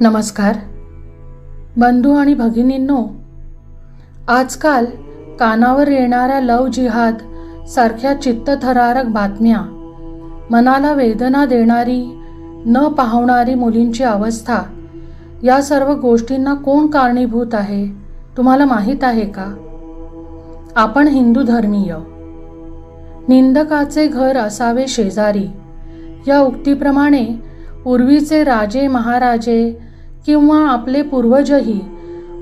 नमस्कार. बंधू आणि भगिनींनो आजकाल कानावर येणाऱ्या लव जिहाद सारख्या चित्तथरारक बातम्या मनाला वेदना देणारी न पाहणारी मुलींची अवस्था या सर्व गोष्टींना कोण कारणीभूत आहे तुम्हाला माहीत आहे का? आपण हिंदू धर्मीय. निंदकाचे घर असावे शेजारी. या उक्तीप्रमाणे पूर्वीचे राजे महाराजे किंवा आपले पूर्वजही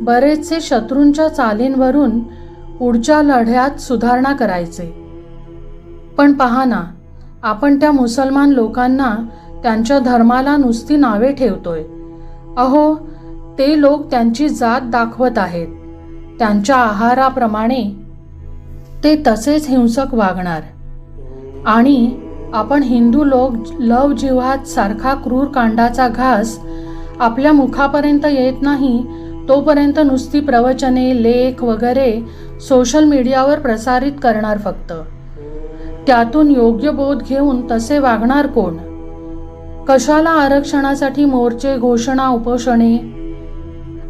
बरेचसे शत्रूंच्या चालींवरून पुढच्या लढ्यात सुधारणा करायचे. पण पहा ना आपण त्या मुसलमान लोकांना त्यांच्या धर्माला नुसती नावे ठेवतोय. अहो ते लोक त्यांची जात दाखवत आहेत. त्यांच्या आहाराप्रमाणे ते तसेच हिंसक वागणार. आणि आपण हिंदू लोक लव जिव्हात सारखा क्रूर कांडाचा घास आपल्या मुखापर्यंत येत नाही तोपर्यंत नुसती प्रवचने लेख वगैरे सोशल मीडियावर प्रसारित करणार फक्त. त्यातून योग्य बोध घेऊन तसे वागणार कोण? कशाला आरक्षणासाठी मोर्चे घोषणा उपोषणे?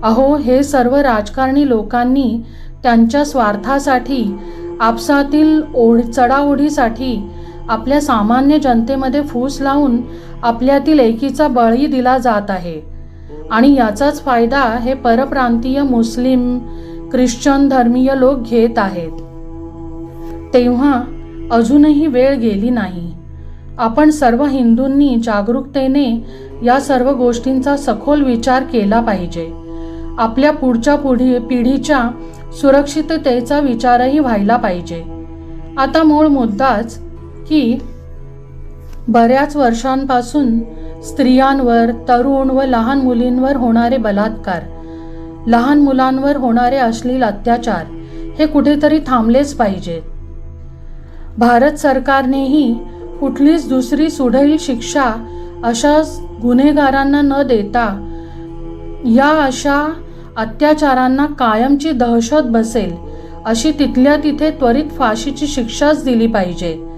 अहो हे सर्व राजकारणी लोकांनी त्यांच्या स्वार्थासाठी आपसातील ओढ चढाओढीसाठी आपल्या सामान्य जनतेमध्ये फूस लावून आपल्यातील एकीचा बळी दिला जात आहे. आणि याचाच फायदा हे परप्रांतीय मुस्लिम ख्रिश्चन धर्मीय लोक घेत आहेत. तेव्हा अजूनही वेळ गेली नाही. आपण सर्व हिंदूंनी जागरूकतेने या सर्व गोष्टींचा सखोल विचार केला पाहिजे. आपल्या पुढच्या पुढी पिढीच्या सुरक्षिततेचा विचारही व्हायला पाहिजे. आता मूळ मुद्दाच की बऱ्याच वर्षांपासून स्त्रियांवर तरुण व लहान मुलींवर होणारे बलात्कार लहान मुलांवर होणारे अश्लील अत्याचार हे कुठेतरी थांबलेच पाहिजेत भारत सरकारनेही कुठलीच दुसरी सुढील शिक्षा अशा गुन्हेगारांना न देता या अशा अत्याचारांना कायमची दहशत बसेल अशी तिथल्या तिथे त्वरित फाशीची शिक्षाच दिली पाहिजे.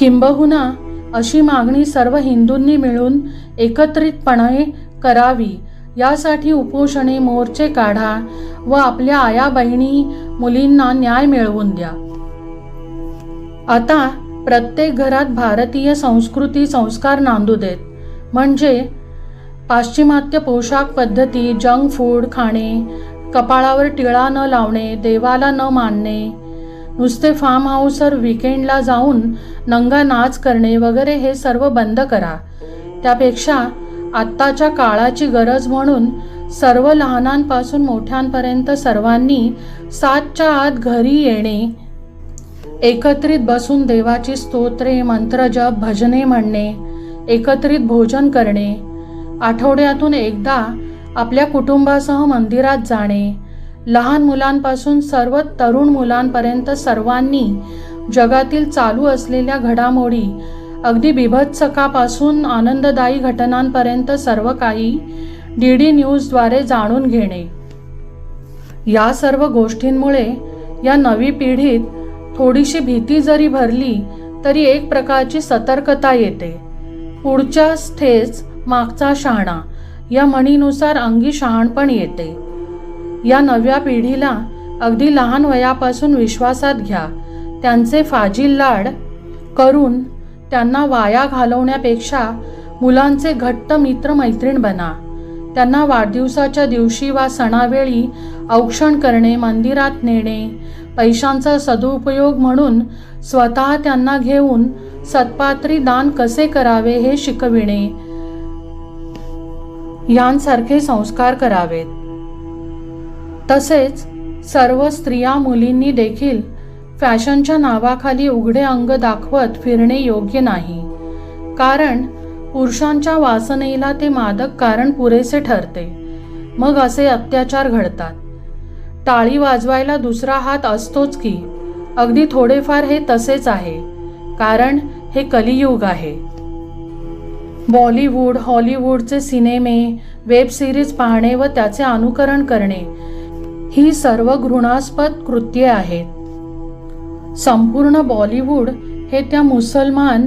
किंबहुना अशी मागणी सर्व हिंदूंनी मिळून एकत्रितपणे करावी. यासाठी उपोषणे मोर्चे काढा व आपल्या आया बहिणी मुलींना न्याय मिळवून द्या. आता प्रत्येक घरात भारतीय संस्कृती संस्कार नांदू देत. म्हणजे पाश्चिमात्य पोशाख पद्धती जंक फूड खाणे कपाळावर टिळा न लावणे देवाला न मानणे नुसते फार्म हाऊसवर विकेंडला जाऊन नंगा नाच करणे वगैरे हे सर्व बंद करा. त्यापेक्षा आत्ताच्या काळाची गरज म्हणून सर्व लहानांपासून मोठ्यांपर्यंत सर्वांनी सातच्या आत घरी येणे एकत्रित बसून देवाची स्तोत्रे मंत्रजप भजने म्हणणे एकत्रित भोजन करणे आठवड्यातून एकदा आपल्या कुटुंबासह मंदिरात जाणे लहान मुलांपासून सर्व तरुण मुलांपर्यंत सर्वांनी जगातील चालू असलेल्या घडामोडी अगदी बिभत्सकापासून आनंददायी घटनांपर्यंत सर्व काही डी डी न्यूजद्वारे जाणून घेणे. या सर्व गोष्टींमुळे या नवी पिढीत थोडीशी भीती जरी भरली तरी एक प्रकारची सतर्कता येते. पुढच्या ठेच मागचा शहाणा या म्हणीनुसार अंगी शहाणपण येते. या नव्या पिढीला अगदी लहान वयापासून विश्वासात घ्या. त्यांचे फाजील लाड करून त्यांना वाया घालवण्यापेक्षा मुलांचे घट्ट मित्रमैत्रीण बना. त्यांना वाढदिवसाच्या दिवशी वा सणावेळी औक्षण करणे मंदिरात नेणे पैशांचा सदुपयोग म्हणून स्वतः त्यांना घेऊन सत्पात्री दान कसे करावे हे शिकविणे यांसारखे संस्कार करावेत. तसेच सर्व स्त्रिया मुलींनी देखील फॅशनच्या नावाखाली उघडे अंग दाखवत फिरणे योग्य नाही. कारण पुरुषांच्या वासनेला ते मादक कारण पुरेसे ठरते. मग असे अत्याचार घडतात. टाळी वाजवायला दुसरा हात असतोच की अगदी थोडेफार हे तसेच आहे. कारण हे कलियुग आहे. बॉलिवूड हॉलिवूडचे सिनेमे वेब सिरीज पाहणे व त्याचे अनुकरण करणे ही सर्व घृणास्पद कृत्ये आहेत. संपूर्ण बॉलिवूड हे त्या मुसलमान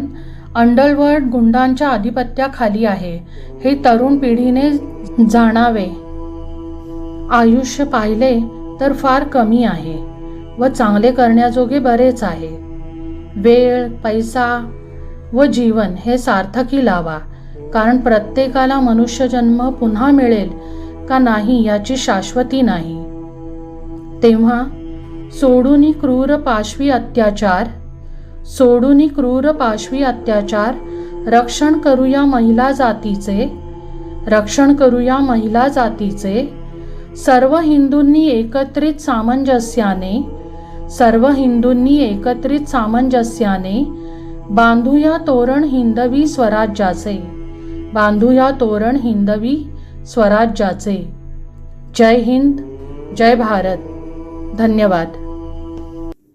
अंडलवर्ड गुंडांच्या आधिपत्याखाली आहे हे तरुण पिढीने जाणावे. आयुष्य पाहिले तर फार कमी आहे व चांगले करण्याजोगे बरेच आहे. वेळ पैसा व जीवन हे सार्थकी लावा कारण प्रत्येकाला मनुष्यजन्म पुन्हा मिळेल का नाही याची शाश्वती नाही. तेव्हा सोडूनी क्रूर पाशवी अत्याचार सोडूनी क्रूर पाशवी अत्याचार रक्षण करूया महिला जातीचे रक्षण करूया महिला जातीचे सर्व हिंदूंनी एकत्रित सामंजस्याने सर्व हिंदूंनी एकत्रित सामंजस्याने बांधूया तोरण हिंदवी स्वराज्याचे बांधूया तोरण हिंदवी स्वराज्याचे. जय हिंद जय भारत. धन्यवाद.